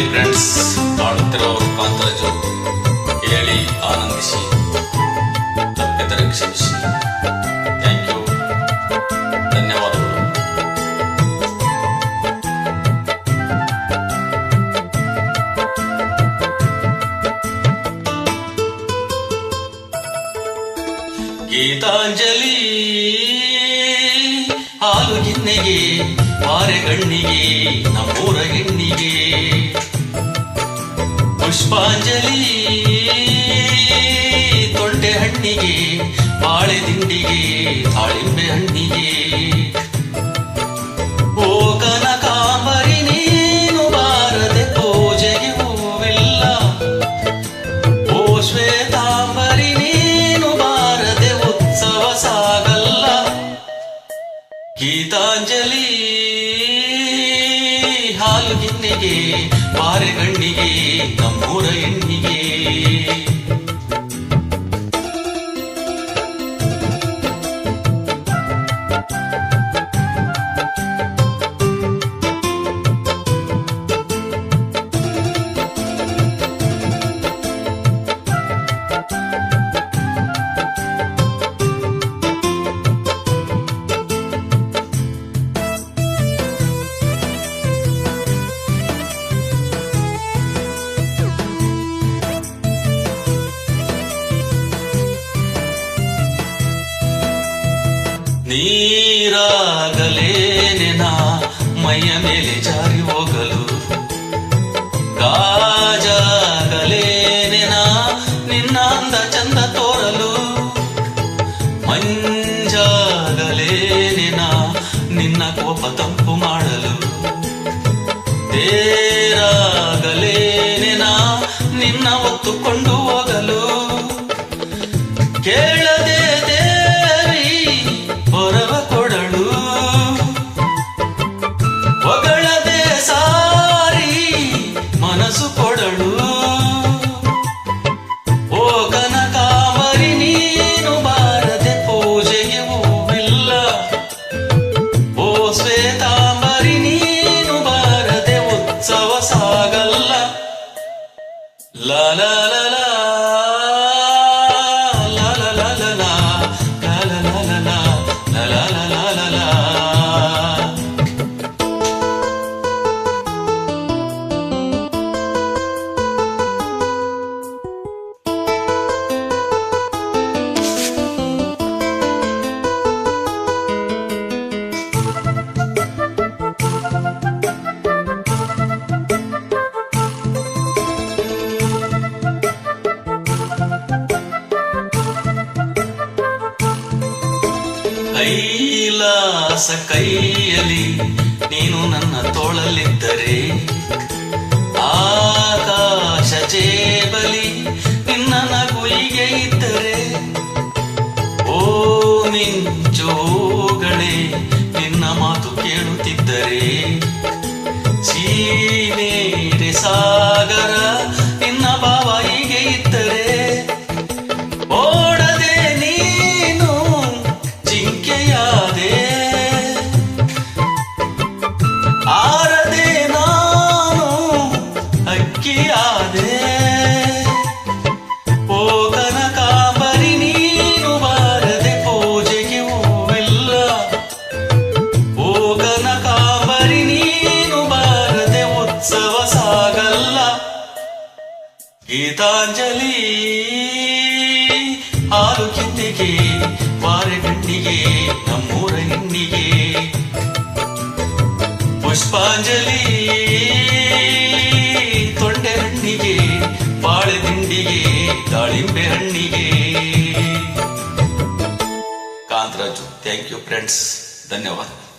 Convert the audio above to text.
Hi friends ರೂಪಾಂತರ ಕಾಂತರಾಜು ಕೇಳಿ, ಆನಂದಿಸಿ. ತಪ್ಪಿದರೆ ಕ್ಷಮಿಸಿ. ಥ್ಯಾಂಕ್ ಯು ಧನ್ಯವಾದಗಳು. ಗೀತಾಂಜಲಿ, ಹಾಲು ಗಿನ್ನೆಗೆ, ಬಾರೆ ಗಣ್ಣಿಗೆ, ನಮ್ಮೂರ ಹೆಣ್ಣಿಗೆ. ಪುಷ್ಪಾಂಜಲಿ. ತೊಂಡೆ ಹಣ್ಣಿಗೆ, ಬಾಳೆ ದಿಂಡಿಗೆ ತಾಳಿಂಬೆ ಹಣ್ಣಿಗೆ. ಓ ಕನಕಾಂಬರಿ ನೀನು ಬಾರದೆ ಪೂಜೆಗೆ ಹೂವಿಲ್ಲ. ಓ ಶ್ವೇತಾಂಬರಿ, ನೀನು ಬಾರದೆ ಉತ್ಸವ ಸಾಗಲ್ಲ. ಗೀತಾಂಜಲಿ. ಹಾಲು ಗಿನ್ನಿಗೆ ಬಾರೆ ಕಣ್ಣಿಗೆ ನಮ್ಮೂರ ಎಣ್ಣಿಗೆ ನೀರಾಗಲೇನೆನ? ಮೈಯ ಮೇಲೆ ಜಾರಿ ಹೋಗಲು. ಗಾಜಾಗಲೇನೆನ ನಿನ್ನ ಅಂದ ಚಂದ ತೋರಲು. ಮಂಜಾಗಲೇನೆನ? ನಿನ್ನ ಕೋಪ ತಂಪು ಮಾಡಲು. ತೇರಾಗಲೇನೆನ? ನಿನ್ನ ಒತ್ತುಕೊಂಡು ಹೋಗಲು. ಕೇಳದೆ La la la la. Kailasa ಕೈಯಲ್ಲಿ ನೀನು ನನ್ನ ತೋಳಲ್ಲಿದ್ದರೆ, ಆಕಾಶ ಜೇಬಲಿ ನಿನ್ನ ನಗುಯಿಗೆ ಇದ್ದರೆ, ಓ ನಿಂಚೋಗಳೇ ನಿನ್ನ ಮಾತು ಕೇಳುತ್ತಿದ್ದರೆ ಸೀನೇರೆ ಸಾಗರ ಗೀತಾಂಜಲಿ. ಹಾಲು ಕಿತ್ತಿಗೆ ಬಾರೆ ನಮ್ಮೂರ ಹೆಣ್ಣಿಗೆ. ಪುಷ್ಪಾಂಜಲಿ. ತೊಂಡೆ ಹಣ್ಣಿಗೆ, ಬಾಳೆ ದಿಂಡಿಗೆ ದಾಳಿಂಬೆ ಹಣ್ಣಿಗೆ. ಕಾಂತರಾಜು ಥ್ಯಾಂಕ್ ಯು ಫ್ರೆಂಡ್ಸ್ ಧನ್ಯವಾದ.